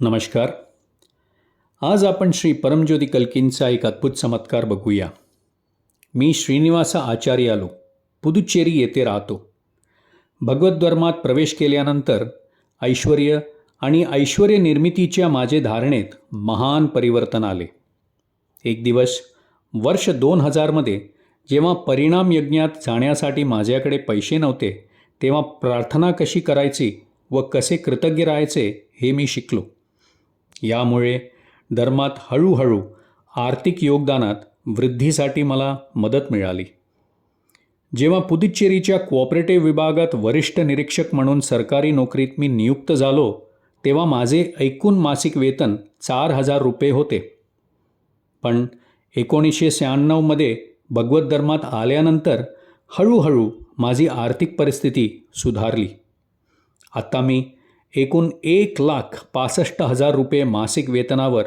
नमस्कार. आज आपण श्री परमज्योती कल्कींचा एक अद्भुत चमत्कार बघूया. मी श्रीनिवास आचार्यालो पुदुच्चेरी येथे राहतो. भगवत धर्मात प्रवेश केल्यानंतर ऐश्वर आणि ऐश्वर निर्मितीच्या माझे धारणेत महान परिवर्तन आले. एक दिवस वर्ष दोन हजारमध्ये जेव्हा परिणाम यज्ञात जाण्यासाठी माझ्याकडे पैसे नव्हते तेव्हा प्रार्थना कशी करायची व कसे कृतज्ञ राहायचे हे मी शिकलो. यामुळे धर्मात हळूहळू आर्थिक योगदानात वृद्धीसाठी मला मदत मिळाली. जेव्हा पुदुच्चेरीच्या कोऑपरेटिव्ह विभागात वरिष्ठ निरीक्षक म्हणून सरकारी नोकरीत मी नियुक्त झालो तेव्हा माझे एकूण मासिक वेतन चार हजार रुपये होते. पण एकोणीसशे शहाण्णवमध्ये भगवत धर्मात आल्यानंतर हळूहळू माझी आर्थिक परिस्थिती सुधारली. आत्ता मी एकूण एक लाख पासष्ट हजार रुपये मासिक वेतनावर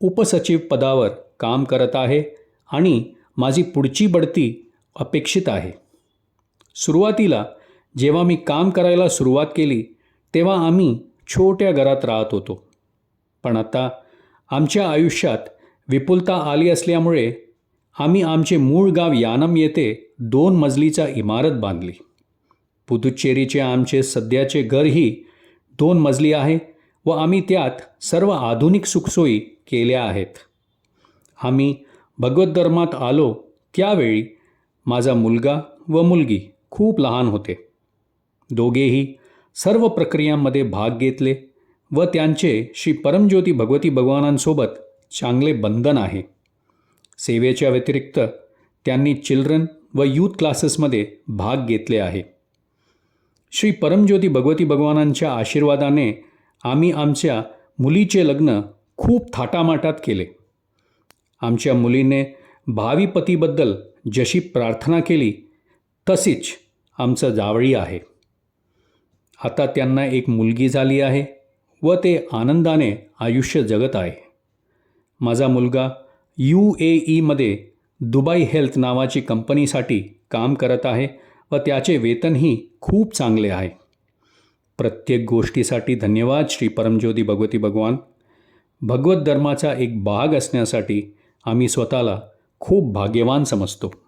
उपसचिव पदावर काम करत आहे आणि माझी पुढची बढती अपेक्षित आहे. सुरुवातीला जेव्हा मी काम करायला सुरुवात केली तेव्हा आम्ही छोट्या घरात राहत होतो. पण आता आमच्या आयुष्यात विपुलता आली असल्यामुळे आम्ही आमचे मूळ गाव यानम येथे दोन मजलीचा इमारत बांधली. पुदुच्चेरीचे आमचे सध्याचे घरही दोन मजली आहे व आम्ही त्यात सर्व आधुनिक सुखसोयी केल्या आहेत. आम्ही भगवत धर्मात आलो त्यावेळी माझा मुलगा व मुलगी खूप लहान होते. दोघेही सर्व प्रक्रियांमध्ये भाग घेतले व त्यांचे श्री परमज्योती भगवती भगवानांसोबत चांगले बंधन आहे. सेवेच्या व्यतिरिक्त त्यांनी चिल्ड्रन व यूथ क्लासेसमध्ये भाग घेतले आहे. श्री परमज्योती भगवती भगवानांच्या आशीर्वादाने आम्ही आमच्या मुलीचे लग्न खूप थाटामाटात केले. आमच्या मुलीने भावी पतीबद्दल जशी प्रार्थना केली तशीच आमचं जावळी आहे. आता त्यांना एक मुलगी झाली आहे व ते आनंदाने आयुष्य जगत आहे. माझा मुलगा यू ए ईमध्ये दुबई हेल्थ नावाची कंपनीसाठी काम करत आहे व त्याचे वेतनही खूप चांगले आहे. प्रत्येक गोष्टीसाठी धन्यवाद श्री परमज्योती भगवती भगवान. भगवत धर्माचा एक भाग असण्यासाठी आम्ही स्वतःला खूप भाग्यवान समजतो.